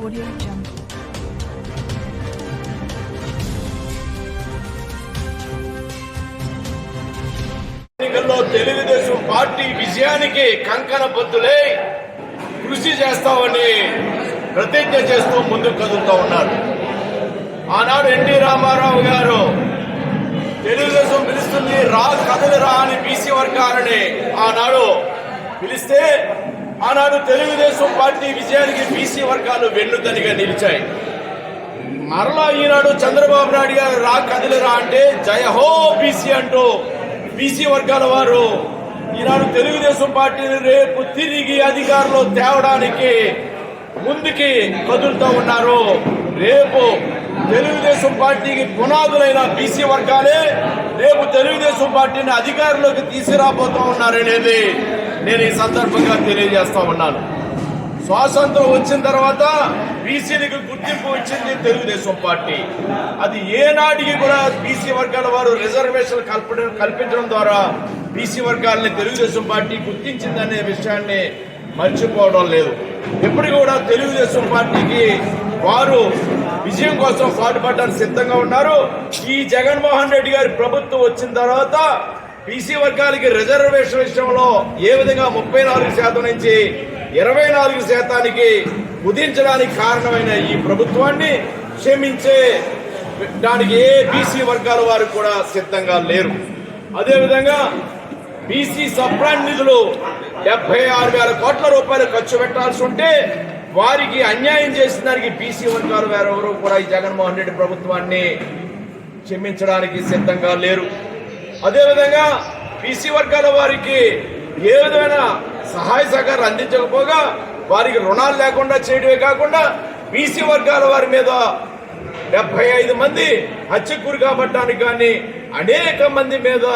Audio Jungle. ఎన్నికల్లో Telugu Desam party విజయానికి కంకణ బద్దులై కృషి చేస్తామని ప్రతిజ్ఞ చేస్తూ ముందుకు కదులుతూ ఉన్నారు ఆనాడు ఎన్టీ రామారావు గారు తెలుగుదేశం పిలుస్తుంది రా కదలిరా అని బీసీ వర్గాలని ఆనాడు పిలిస్తే ఆనాడు తెలుగుదేశం పార్టీ విజయానికి బీసీ వర్గాలు వెన్నుదనిగా నిలిచాయి. మరలా ఈనాడు చంద్రబాబు నాయుడు గారు రా కదిలిరా అంటే జయ హో బీసీ అంటూ బీసీ వర్గాల వారు ఈనాడు తెలుగుదేశం పార్టీని రేపు తిరిగి అధికారంలో తేవడానికి ముందుకి కదులుతూ ఉన్నారు. రేపు తెలుగుదేశం పార్టీకి పునాదులైన బీసీ వర్గాలే రేపు తెలుగుదేశం పార్టీని అధికారంలోకి తీసుకురాబోతూ ఉన్నారనేది నేను ఈ సందర్భంగా తెలియజేస్తా ఉన్నాను. స్వాతంత్రం వచ్చిన తర్వాత బీసీలకు గుర్తింపు వచ్చింది తెలుగుదేశం పార్టీ. అది ఏనాటికి కూడా బీసీ వర్గాల వారు రిజర్వేషన్ కల్పడం కల్పించడం ద్వారా బీసీ వర్గాలని తెలుగుదేశం పార్టీ గుర్తించిందనే విషయాన్ని మర్చిపోవడం లేదు. ఎప్పటికీ కూడా తెలుగుదేశం పార్టీకి వారు విజయం కోసం పాటుపడడానికి సిద్ధంగా ఉన్నారు. ఈ జగన్మోహన్ రెడ్డి గారి ప్రభుత్వం వచ్చిన తర్వాత బీసీ వర్గాలకి రిజర్వేషన్ విషయంలో ఏ విధంగా ముప్పై నాలుగు శాతం నుంచి ఇరవై నాలుగు శాతానికి కుదించడానికి కారణమైన ఈ ప్రభుత్వాన్ని క్షమించే దానికి ఏ బీసీ వర్గాల వారు కూడా సిద్ధంగా లేరు. అదేవిధంగా బీసీ సబ్రాండ్ నిధులు డెబ్బై ఆరు వేల కోట్ల రూపాయలు ఖర్చు పెట్టాల్సి ఉంటే వారికి అన్యాయం చేసిన దానికి బీసీ వర్గాల వారు కూడా ఈ జగన్మోహన్ రెడ్డి ప్రభుత్వాన్ని క్షమించడానికి సిద్ధంగా లేరు. అదేవిధంగా బీసీ వర్గాల వారికి ఏ విధమైన సహాయ సహకారం అందించకపోగా వారికి రుణాలు లేకుండా చేయడమే కాకుండా బీసీ వర్గాల వారి మీద డెబ్బై ఐదు మంది హత్యకు కాబట్టడానికి కానీ అనేక మంది మీద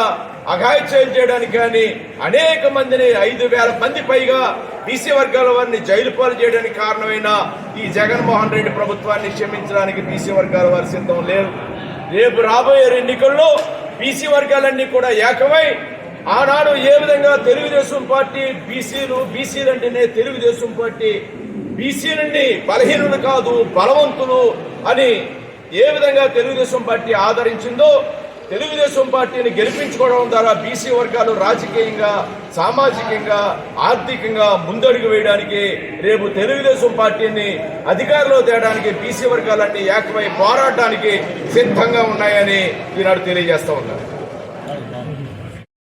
అఘాయిత్యాలు చేయడానికి కానీ అనేక మందిని ఐదు వేల మంది పైగా బీసీ వర్గాల వారిని జైలు పాలు చేయడానికి కారణమైన ఈ జగన్మోహన్ రెడ్డి ప్రభుత్వాన్ని క్షమించడానికి బీసీ వర్గాల వారి సిద్ధం లేరు. రేపు రాబోయే ఎన్నికల్లో బీసీ వర్గాలన్నీ కూడా ఏకమై ఆనాడు ఏ విధంగా తెలుగుదేశం పార్టీ బీసీలు బీసీలు అంటేనే తెలుగుదేశం పార్టీ బీసీ నుండి బలహీనులు కాదు బలవంతులు అని ఏ విధంగా తెలుగుదేశం పార్టీ ఆదరించిందో తెలుగుదేశం పార్టీని గెలిపించుకోవడం ద్వారా బీసీ వర్గాలు రాజకీయంగా సామాజికంగా ఆర్థికంగా ముందడుగు వేయడానికి రేపు తెలుగుదేశం పార్టీని అధికారంలో తేయడానికి బీసీ వర్గాలన్నీ ఏకమై పోరాటానికి సిద్ధంగా ఉన్నాయని ఈనాడు తెలియజేస్తా ఉన్నారు.